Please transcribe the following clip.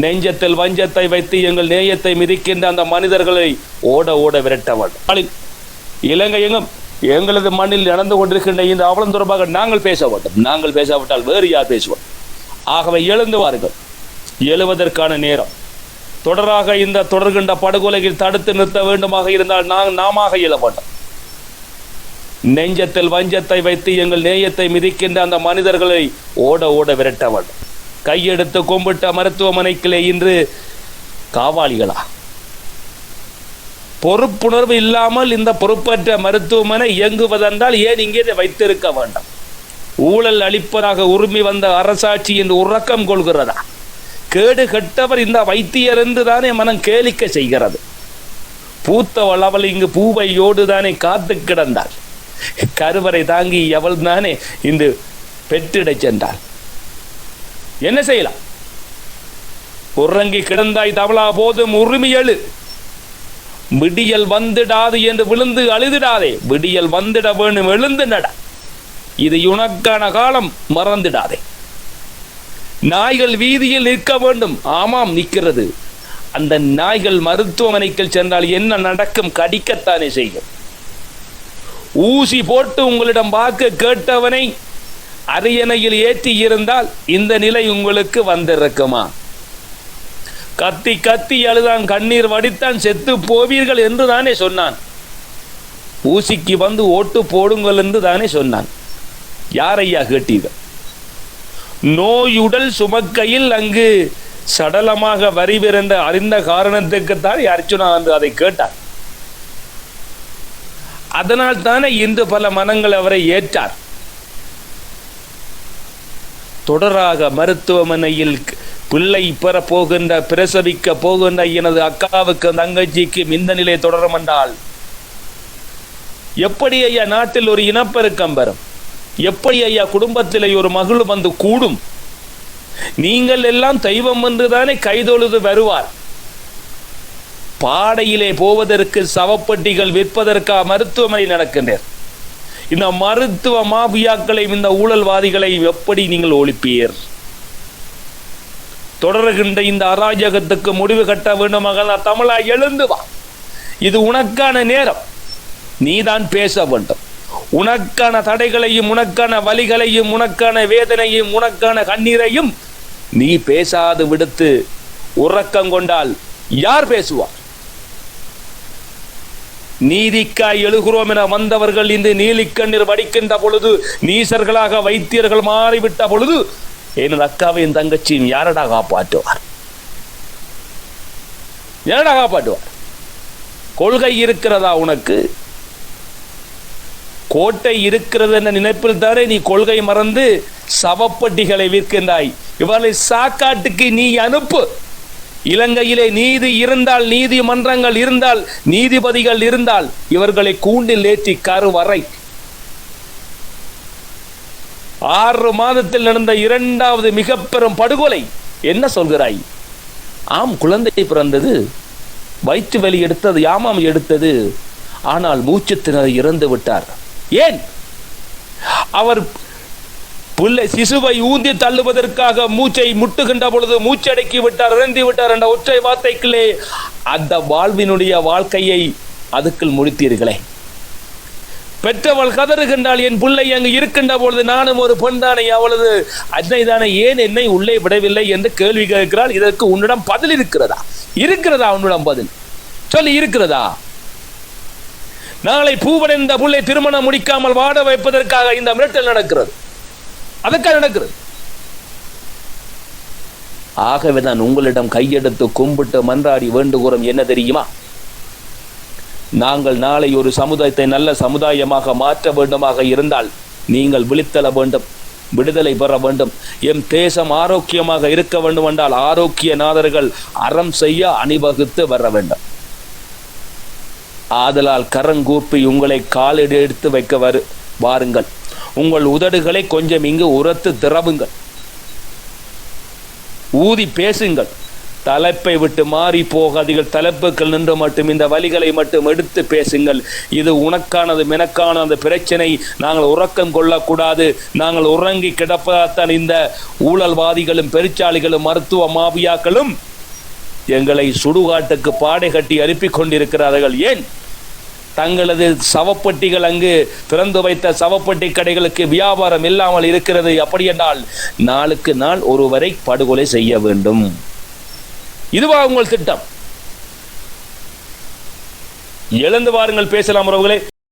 நெஞ்சத்தில் வஞ்சத்தை வைத்து எங்கள் நேயத்தை மிதிக்கின்ற அந்த மனிதர்களை ஓட ஓட விரட்டவன். இலங்கை எங்கும் எங்களது மண்ணில் நடந்து கொண்டிருக்கின்ற இந்த அவலம் தொடர்பாக நாங்கள் பேச வேண்டும். நாங்கள் பேசாவிட்டால் வேறு யார் பேசுவோம் ஆகவே எழுந்து வாருங்கள். எழுவதற்கான நேரம். தொடராக இந்த தொடர்கின்ற படுகொலையில் தடுத்து நிறுத்த வேண்டுமாக இருந்தால் நாம் நாம இயல வேண்டும். நெஞ்சத்தில் வஞ்சத்தை வைத்து எங்கள் நேயத்தை மிதிக்கின்ற அந்த மனிதர்களை ஓட ஓட விரட்ட வேண்டும். கையெடுத்து கும்பிட்ட மருத்துவமனைக்கிலே இன்று காவாளிகளா? பொறுப்புணர்வு இல்லாமல் இந்த பொறுப்பற்ற மருத்துவமனை இயங்குவதென்றால் ஏன் இங்கே இதை வைத்திருக்க வேண்டாம்? ஊழல் அளிப்பதாக உரிமை வந்த அரசாட்சி என்று உறக்கம் கொள்கிறதா? கேடு கெட்டவர் இந்த வைத்தியர் என்று தானே மனம் கேளிக்க செய்கிறது. பூத்த வளவல் இங்கு பூவையோடு தானே காத்து கிடந்தாள். கருவறை தாங்கி எவள் தானே இன்று பெற்றிடச் சென்றாள். என்ன செய்யலாம்? உறங்கி கிடந்தாய் தவளா போதும் உரிமை எழு. விடியல் வந்துடாது என்று விழுந்து அழுதிடாதே. விடியல் வந்துட வேணும் எழுந்து நட. இது உனக்கான காலம் மறந்துடாதே. நாய்கள் வீதியில் நிற்க வேண்டும். ஆமாம் நிற்கிறது. அந்த நாய்கள் மருத்துவமனைக்கு சென்றால் என்ன நடக்கும்? கடிக்கத்தானே செய்யும். ஊசி போட்டு உங்களிடம் பார்க்க கேட்டவனை அரியணையில் ஏற்றி இருந்தால் இந்த நிலை உங்களுக்கு வந்திருக்குமா? கத்தி கத்தி அழுதான் கண்ணீர் வடித்தான் செத்து போவீர்கள் என்று தானே சொன்னான். ஊசிக்கு வந்து ஓட்டு போடுங்கள் என்று தானே சொன்னான். யாரையா கேட்டீர்கள்? நோயுடல் சுமக்கையில் அங்கு சடலமாக வரிவிருந்த அறிந்த காரணத்துக்குத்தான் அர்ச்சுனா வந்து அதை கேட்டார். அதனால் தானே இன்று பல மனங்கள் அவரை ஏற்றார். தொடராக மருத்துவமனையில் பிள்ளை பெற போகின்ற பிரசவிக்க போகின்ற எனது அக்காவுக்கு தங்கச்சிக்கும் இந்த நிலை தொடரும் என்றால் எப்படி ஐயா நாட்டில் ஒரு இனப்பெருக்கம் வரும் எப்படி ஐயா குடும்பத்திலே ஒரு மகளும் வந்து கூடும்? நீங்கள் எல்லாம் தெய்வம் என்று தானே கைதொழுது வருவார்? பாடையிலே போவதற்கு சவப்பட்டிகள் விற்பதற்கா மருத்துவமனை நடக்கின்றது இந்த மருத்துவ மாபியாக்களை இந்த ஊழல்வாதிகளை எப்படி நீங்கள் ஒழிப்பீர்? தொடர்கின்ற இந்த அராஜகத்துக்கு முடிவு கட்ட வேண்டும் மகளா தமிழா எழுந்து வா. இது உனக்கான நேரம். நீதான் பேச வேண்டும். உனக்கான தடைகளையும் உனக்கான வலிகளையும் உனக்கான வேதனையும் உனக்கான கண்ணீரையும் நீ பேசாது விடுத்து உறக்கம் கொண்டால் யார் பேசுவார்? நீதிக்காய் எழுகிறோம் என வந்தவர்கள் இன்று நீலிக்கண்ணீர் வடிக்கின்ற பொழுது நீசர்களாக வைத்தியர்கள் மாறிவிட்ட பொழுது எனது அக்காவையும் தங்கச்சியும் யாரடா காப்பாற்றுவார்? யாரடா காப்பாற்றுவார்? கொள்கை இருக்கிறதா உனக்கு? கோட்டை இருக்கிறது என்ற நினைப்பில் தானே நீ கொள்கை மறந்து சவப்பட்டிகளை விற்கின்றாய். இவர்களை சாக்காட்டுக்கு நீ அனுப்பு. இலங்கையிலே நீதி இருந்தால் நீதிமன்றங்கள் இருந்தால் நீதிபதிகள் இருந்தால் இவர்களை கூண்டில் ஏற்றி கருவறை. ஆறு மாதத்தில் நடந்த இரண்டாவது மிக பெரும் படுகொலை. என்ன சொல்கிறாய்? ஆம் குழந்தை பிறந்தது. வயிற்று வெளி எடுத்தது யாமாம் எடுத்தது. ஆனால் மூச்சு திணறி இறந்து விட்டார் ஏன்? அவர் பிள்ளை சிசுவை ஊந்தி தள்ளுவதற்காக மூச்சை முட்டுகின்ற பொழுது மூச்சடக்கி விட்டார் இறந்து விட்டார் என்ற ஒற்றை வார்த்தைக்குள்ளே அந்த வாழ்வினுடைய வாழ்க்கையை அதுக்குள் முடித்தீர்களே. பெற்றவள் கதறுகின்றால் என் பிள்ளை அங்கு இருக்கின்ற பொழுது நானும் ஒரு பெண்தானே அவளது அன்னை தானே ஏன் என்னை உள்ளே விடவில்லை என்று கேள்வி கேட்கிறாள். இதற்கு உன்னிடம் பதில் இருக்கிறதா? இருக்கிறதா உன்னிடம் பதில்? சொல்லி இருக்கிறதா? நாளை பூவடைந்த புள்ளை திருமணம் முடிக்காமல் வாட வைப்பதற்காக இந்த மிரட்டல் நடக்கிறது. அதுக்காக நடக்கிறது. ஆகவே தான் உங்களிடம் கையெடுத்து கும்பிட்டு மன்றாடி வேண்டுகிறோம். என்ன தெரியுமா? நாங்கள் நாளை ஒரு சமுதாயத்தை நல்ல சமுதாயமாக மாற்ற வேண்டுமாக இருந்தால் நீங்கள் விழித்தள வேண்டும் விடுதலை பெற வேண்டும். எம் தேசம் ஆரோக்கியமாக இருக்க வேண்டும் என்றால் ஆரோக்கிய நாதர்கள் அறம் செய்ய அணிவகுத்து வர வேண்டும். ஆதலால் கரங்கூப்பி உங்களை காலடி எடுத்து வைக்க வரு வாருங்கள். உங்கள் உதடுகளை கொஞ்சம் இங்கு உரத்து திரவுங்கள். ஊதி பேசுங்கள். தலைப்பை விட்டு மாறி போகாதீர்கள். தலைப்புகள் நின்று மட்டும் இந்த வழிகளை மட்டும் எடுத்து பேசுங்கள். இது உனக்கானது மெனக்கான அந்த பிரச்சனை. நாங்கள் உறக்கம் கொள்ளக்கூடாது. நாங்கள் உறங்கி கிடப்பதாத்தான் இந்த ஊழல்வாதிகளும் பெருச்சாளிகளும் மருத்துவ மாபியாக்களும் எங்களை சுடுகாட்டுக்கு பாடை கட்டி அனுப்பி கொண்டிருக்கிறார்கள். ஏன்? தங்களது சவப்பெட்டிகள் அங்கு திறந்து வைத்த சவப்பெட்டி கடைகளுக்கு வியாபாரம் இல்லாமல் இருக்கிறது. அப்படி என்றால் நாளுக்கு நாள் ஒருவரை படுகொலை செய்ய வேண்டும். இதுவா உங்கள் திட்டம்? எழுந்து வாருங்கள் பேசலாம் உறவுகளே.